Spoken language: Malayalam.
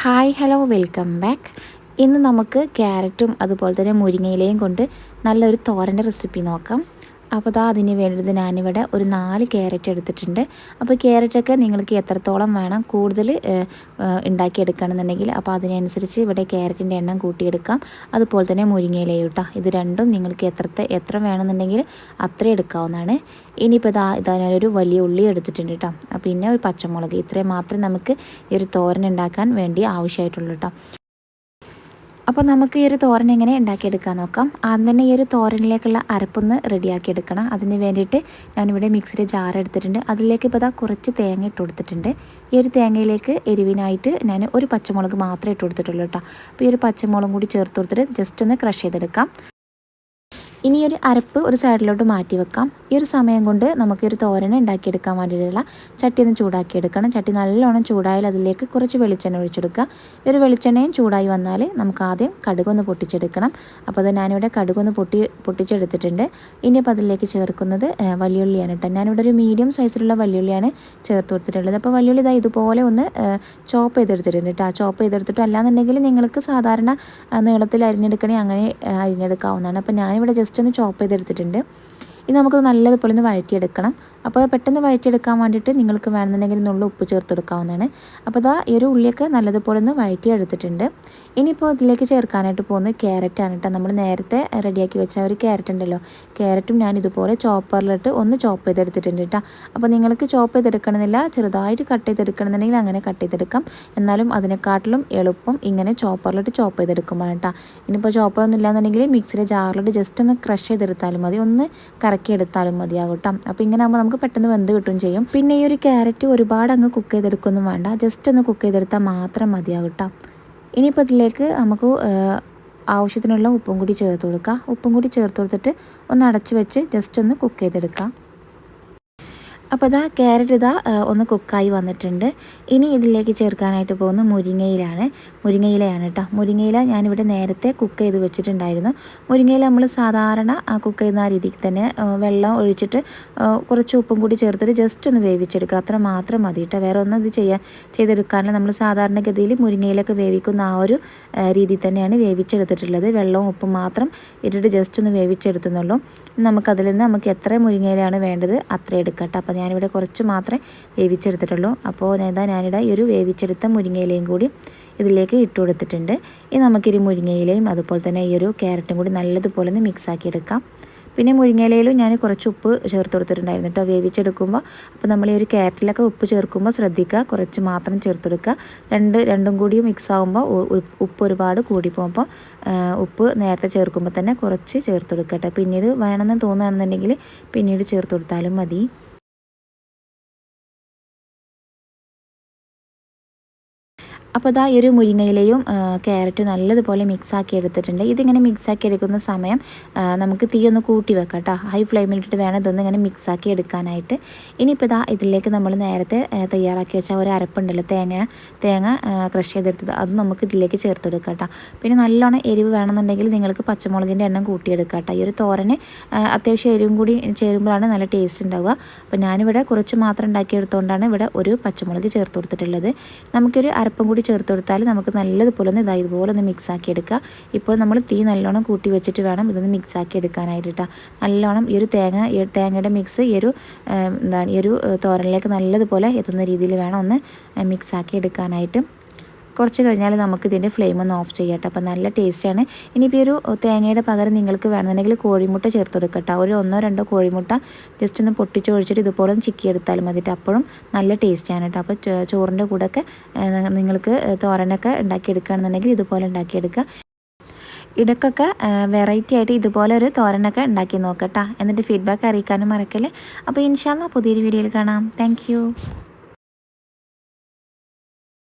ഹായ് ഹലോ വെൽക്കം ബാക്ക് ഇന്ന് നമുക്ക് ക്യാരറ്റും അതുപോലെ തന്നെ മുരിങ്ങയിലയും കൊണ്ട് നല്ലൊരു തോരന്റെ റെസിപ്പി നോക്കാം. അപ്പോൾ അതാ അതിന് വേണ്ടത് ഞാനിവിടെ ഒരു നാല് ക്യാരറ്റ് എടുത്തിട്ടുണ്ട്. അപ്പോൾ ക്യാരറ്റൊക്കെ നിങ്ങൾക്ക് എത്രത്തോളം വേണം കൂടുതൽ ഉണ്ടാക്കിയെടുക്കണമെന്നുണ്ടെങ്കിൽ അപ്പോൾ അതിനനുസരിച്ച് ഇവിടെ ക്യാരറ്റിന്റെ എണ്ണം കൂട്ടിയെടുക്കാം. അതുപോലെ തന്നെ മുരിങ്ങയിലയും കേട്ടോ. ഇത് രണ്ടും നിങ്ങൾക്ക് എത്രത്തെ എത്ര വേണമെന്നുണ്ടെങ്കിൽ അത്രയും എടുക്കാവുന്നതാണ്. ഇനിയിപ്പോൾ ഇതാ ഇതാ ഞാനൊരു വലിയ ഉള്ളി എടുത്തിട്ടുണ്ട് കേട്ടോ. പിന്നെ ഒരു പച്ചമുളക്. ഇത്രയും മാത്രമേ നമുക്ക് ഈ ഒരു തോരൻ ഉണ്ടാക്കാൻ വേണ്ടി ആവശ്യമായിട്ടുള്ളൂ കേട്ടോ. അപ്പോൾ നമുക്ക് ഈ ഒരു തോരൻ എങ്ങനെ ഉണ്ടാക്കിയെടുക്കാൻ നോക്കാം. ആദ്യം തന്നെ ഈ ഒരു തോരനിലേക്കുള്ള അരപ്പൊന്ന് റെഡിയാക്കി എടുക്കണം അതിന് വേണ്ടിയിട്ട് ഞാനിവിടെ മിക്സിയുടെ ജാർ എടുത്തിട്ടുണ്ട്. അതിലേക്ക് ഇപ്പോൾ കുറച്ച് തേങ്ങ ഇട്ട് കൊടുത്തിട്ടുണ്ട്. ഈ ഒരു തേങ്ങയിലേക്ക് എരിവിനായിട്ട് ഞാൻ ഒരു പച്ചമുളക് മാത്രമേ ഇട്ട് കൊടുത്തിട്ടുള്ളൂ കേട്ടോ. അപ്പോൾ ഈ ഒരു പച്ചമുളകും കൂടി ചേർത്ത് കൊടുത്തിട്ട് ജസ്റ്റ് ഒന്ന് ക്രഷ് ചെയ്തെടുക്കാം. ഇനി ഒരു അരപ്പ് ഒരു സൈഡിലോട്ട് മാറ്റി വെക്കാം. ഈ ഒരു സമയം കൊണ്ട് നമുക്ക് ഒരു തോരൻ ഉണ്ടാക്കിയെടുക്കാൻ വേണ്ടിയിട്ടുള്ള ചട്ടി ഒന്ന് ചൂടാക്കിയെടുക്കണം ചട്ടി നല്ലോണം ചൂടായാൽ അതിലേക്ക് കുറച്ച് വെളിച്ചെണ്ണ ഒഴിച്ചെടുക്കുക. ഈ ഒരു വെളിച്ചെണ്ണയും ചൂടായി വന്നാൽ നമുക്ക് ആദ്യം കടുകൊന്ന് പൊട്ടിച്ചെടുക്കണം. അപ്പോൾ അത് ഞാനിവിടെ കടുകൊന്ന് പൊട്ടി പൊട്ടിച്ചെടുത്തിട്ടുണ്ട്. ഇനിയിപ്പോൾ അതിലേക്ക് ചേർക്കുന്നത് വലിയുള്ളിയാണ് കേട്ടോ. ഞാനിവിടെ ഒരു മീഡിയം സൈസിലുള്ള വലിയുള്ളിയാണ് ചേർത്ത് കൊടുത്തിട്ടുള്ളത്. അപ്പോൾ വലിയുള്ളി ഇതാ ഇതുപോലെ ഒന്ന് ചോപ്പ് ചെയ്തെടുത്തിട്ടുണ്ട് കേട്ടോ. ചോപ്പ് ചെയ്തെടുത്തിട്ട് അല്ലാന്നുണ്ടെങ്കിൽ നിങ്ങൾക്ക് സാധാരണ നീളത്തിൽ അരിഞ്ഞെടുക്കണേ അങ്ങനെ അരിഞ്ഞെടുക്കാവുന്നതാണ്. അപ്പോൾ ഞാനിവിടെ ജസ്റ്റ് ജസ്റ്റ് ഒന്ന് ചോപ്പ് ചെയ്തെടുത്തിട്ടുണ്ട്. ഇനി നമുക്ക് നല്ലതുപോലെ ഒന്ന് വഴറ്റിയെടുക്കണം. അപ്പോൾ അത് പെട്ടെന്ന് വഴറ്റിയെടുക്കാൻ വേണ്ടിയിട്ട് നിങ്ങൾക്ക് വേണമെന്നുണ്ടെങ്കിൽ നുള്ള ഉപ്പ് ചേർത്തെടുക്കാവുന്നതാണ്. അപ്പോൾ ഇതാ ഈ ഒരു ഉള്ളിയൊക്കെ നല്ലതുപോലെ ഒന്ന് വഴറ്റിയെടുത്തിട്ടുണ്ട്. ഇനിയിപ്പോൾ ഇതിലേക്ക് ചേർക്കാനായിട്ട് പോകുന്നത് ക്യാരറ്റാണ് കേട്ടോ. നമ്മൾ നേരത്തെ റെഡിയാക്കി വെച്ച ഒരു ക്യാരറ്റ് ഉണ്ടല്ലോ. ക്യാരറ്റും ഞാൻ ഇതുപോലെ ചോപ്പറിലിട്ട് ഒന്ന് ചോപ്പ് ചെയ്തെടുത്തിട്ടുണ്ട് കേട്ടോ. അപ്പോൾ നിങ്ങൾക്ക് ചോപ്പ് ചെയ്തെടുക്കണമെന്നില്ല ചെറുതായിട്ട് കട്ട് ചെയ്തെടുക്കണമെന്നുണ്ടെങ്കിൽ അങ്ങനെ കട്ട് ചെയ്തെടുക്കാം. എന്നാലും അതിനെക്കാട്ടിലും എളുപ്പം ഇങ്ങനെ ചോപ്പറിലിട്ട് ചോപ്പ് ചെയ്തെടുക്കുമ്പോൾ കേട്ടോ. ഇനിയിപ്പോൾ ചോപ്പറൊന്നും ഇല്ലാന്നുണ്ടെങ്കിൽ മിക്സിയുടെ ജാറിലിട്ട് ജസ്റ്റ് ഒന്ന് ക്രഷ് ചെയ്തെടുത്താലും മതി. ഒന്ന് കറക്കി എടുത്താലും മതിയാകും കേട്ടോ അപ്പോൾ ഇങ്ങനെ ആകുമ്പോൾ നമുക്ക് പെട്ടെന്ന് വെന്ത് കിട്ടുകയും ചെയ്യും. പിന്നെ ഈ ഒരു ക്യാരറ്റ് ഒരുപാട് അങ്ങ് കുക്ക് ചെയ്തെടുക്കൊന്നും വേണ്ട. ജസ്റ്റ് ഒന്ന് കുക്ക് ചെയ്തെടുത്താൽ മാത്രം മതിയാകും കേട്ടോ ഇനിയിപ്പോൾ ഇതിലേക്ക് നമുക്ക് ആവശ്യത്തിനുള്ള ഉപ്പും കൂടി ചേർത്ത് കൊടുക്കുക ഉപ്പും കൂടി ചേർത്ത് കൊടുത്തിട്ട് ഒന്ന് അടച്ച് വെച്ച് ജസ്റ്റ് ഒന്ന് കുക്ക് ചെയ്തെടുക്കാം. അപ്പോൾ ഇതാ ക്യാരറ്റ് ഇതാ ഒന്ന് കുക്കായി വന്നിട്ടുണ്ട്. ഇനി ഇതിലേക്ക് ചേർക്കാനായിട്ട് പോകുന്ന മുരിങ്ങയിലാണ്. മുരിങ്ങയിലയാണ് കേട്ടോ മുരിങ്ങയില ഞാനിവിടെ നേരത്തെ കുക്ക് ചെയ്ത് വെച്ചിട്ടുണ്ടായിരുന്നു. മുരിങ്ങയില നമ്മൾ സാധാരണ കുക്ക് ചെയ്യുന്ന ആ രീതിക്ക് തന്നെ വെള്ളം ഒഴിച്ചിട്ട് കുറച്ച് ഉപ്പും കൂടി ചേർത്തിട്ട് ജസ്റ്റ് ഒന്ന് വേവിച്ചെടുക്കുക. അത്ര മാത്രം മതി കേട്ടോ വേറെ ഒന്നും ഇത് ചെയ്യാൻ ചെയ്തെടുക്കാനില്ല. നമ്മൾ സാധാരണഗതിയിൽ മുരിങ്ങയിലൊക്കെ വേവിക്കുന്ന ആ ഒരു രീതി തന്നെയാണ് വേവിച്ചെടുത്തിട്ടുള്ളത്. വെള്ളവും ഉപ്പും മാത്രം ഇട്ടിട്ട് ജസ്റ്റ് ഒന്ന് വേവിച്ചെടുത്തുന്നുള്ളൂ. നമുക്കതിൽ നിന്ന് നമുക്ക് എത്ര മുരിങ്ങയിലാണ് വേണ്ടത് അത്ര എടുക്കാം അപ്പോൾ ഞാനിവിടെ കുറച്ച് മാത്രമേ വേവിച്ചെടുത്തിട്ടുള്ളൂ. അപ്പോൾ ഇതാ ഞാനിവിടെ ഈ ഒരു വേവിച്ചെടുത്ത മുരിങ്ങയിലയും കൂടി ഇതിലേക്ക് ഇട്ട് കൊടുത്തിട്ടുണ്ട്. ഇനി നമുക്കൊരു മുരിങ്ങയിലയും അതുപോലെ തന്നെ ഈ ഒരു ക്യാരറ്റും കൂടി നല്ലതുപോലെ ഒന്ന് മിക്സാക്കി എടുക്കാം. പിന്നെ മുരിങ്ങയിലയിലും ഞാൻ കുറച്ച് ഉപ്പ് ചേർത്ത് കൊടുത്തിട്ടുണ്ടായിരുന്നു കേട്ടോ വേവിച്ചെടുക്കുമ്പോൾ. അപ്പോൾ നമ്മൾ ഈ ഒരു ക്യാരറ്റിലൊക്കെ ഉപ്പ് ചേർക്കുമ്പോൾ ശ്രദ്ധിക്കുക കുറച്ച് മാത്രം ചേർത്ത് കൊടുക്കുക. രണ്ട് രണ്ടും കൂടി മിക്സ് ആകുമ്പോൾ ഉപ്പ് ഒരുപാട് കൂടി പോകുമ്പോൾ ഉപ്പ് നേരത്തെ ചേർക്കുമ്പോൾ തന്നെ കുറച്ച് ചേർത്ത് കൊടുക്കട്ടെ പിന്നീട് വേണമെന്ന് തോന്നുകയാണെന്നുണ്ടെങ്കിൽ പിന്നീട് ചേർത്ത് കൊടുത്താലും മതി. അപ്പോൾ ഇതാ ഈ ഒരു മുരിങ്ങയിലയും ക്യാരറ്റും നല്ലതുപോലെ മിക്സാക്കി എടുത്തിട്ടുണ്ട്. ഇതിങ്ങനെ മിക്സാക്കി എടുക്കുന്ന സമയം നമുക്ക് തീ ഒന്ന് കൂട്ടി വെക്കാം കേട്ടോ. ഹൈ ഫ്ലെയിമിലിട്ടിട്ട് വേണം ഇതൊന്ന് ഇങ്ങനെ മിക്സാക്കി എടുക്കാനായിട്ട്. ഇനിയിപ്പോൾ ഇതാ ഇതിലേക്ക് നമ്മൾ നേരത്തെ തയ്യാറാക്കി വെച്ച ഒരു അരപ്പുണ്ടല്ലോ തേങ്ങ തേങ്ങ ക്രഷ് ചെയ്തെടുത്തത്. അത് നമുക്ക് ഇതിലേക്ക് ചേർത്ത് കൊടുക്കാം കേട്ടോ. പിന്നെ നല്ലോണം എരിവ് വേണമെന്നുണ്ടെങ്കിൽ നിങ്ങൾക്ക് പച്ചമുളകിന്റെ എണ്ണം കൂട്ടിയെടുക്കാം കേട്ടോ. ഈ ഒരു തോരന് അത്യാവശ്യം എരിവും കൂടി ചേരുമ്പോഴാണ് നല്ല ടേസ്റ്റ് ഉണ്ടാവുക. അപ്പോൾ ഞാനിവിടെ കുറച്ച് മാത്രം ഉണ്ടാക്കിയെടുത്തുകൊണ്ടാണ് ഇവിടെ ഒരു പച്ചമുളക് ചേർത്ത് കൊടുത്തിട്ടുള്ളത്. നമുക്കൊരു അരപ്പം കൂടി ചേർത്ത് കൊടുത്താൽ നമുക്ക് നല്ലതുപോലെ ഒന്ന് ഇതാ ഇതുപോലെ ഒന്ന് മിക്സ് ആക്കി എടുക്കുക. ഇപ്പോൾ നമ്മൾ തീ നല്ലോണം കൂട്ടി വെച്ചിട്ട് വേണം ഇതൊന്ന് മിക്സ് ആക്കി എടുക്കാനായിട്ട് കേട്ടോ നല്ലോണം ഈ ഒരു തേങ്ങ തേങ്ങയുടെ മിക്സ് ഈ ഒരു എന്താണ് ഈ ഒരു തോരനിലേക്ക് നല്ലതുപോലെ എത്തുന്ന രീതിയിൽ വേണം ഒന്ന് മിക്സ് ആക്കി എടുക്കാനായിട്ട്. കുറച്ച് കഴിഞ്ഞാൽ നമുക്ക് ഇതിന്റെ ഫ്ലെയിം ഒന്ന് ഓഫ് ചെയ്യട്ടെ അപ്പോൾ നല്ല ടേസ്റ്റാണ് ഇനിയിപ്പോൾ ഒരു തേങ്ങയുടെ പകരം നിങ്ങൾക്ക് വേണമെന്നുണ്ടെങ്കിൽ കോഴിമുട്ട ചേർത്ത് കൊടുക്കട്ടെ ഒരു ഒന്നോ രണ്ടോ കോഴിമുട്ട ജസ്റ്റ് ഒന്ന് പൊട്ടിച്ച് ഒഴിച്ചിട്ട് ഇതുപോലെ ചിക്കി എടുത്താൽ മതിട്ട് അപ്പോഴും നല്ല ടേസ്റ്റാണ് കേട്ടോ അപ്പോൾ ചോറിന്റെ കൂടെയൊക്കെ നിങ്ങൾക്ക് തോരനൊക്കെ ഉണ്ടാക്കിയെടുക്കുകയാണെന്നുണ്ടെങ്കിൽ ഇതുപോലെ ഉണ്ടാക്കിയെടുക്കുക. ഇടയ്ക്കൊക്കെ വെറൈറ്റി ആയിട്ട് ഇതുപോലെ ഒരു തോരനൊക്കെ ഉണ്ടാക്കി നോക്കട്ടാ എന്നിട്ട് ഫീഡ്ബാക്ക് അറിയിക്കാനും മറക്കല്ലേ. അപ്പോൾ ഇൻഷാല്ല പുതിയൊരു വീഡിയോയിൽ കാണാം. താങ്ക്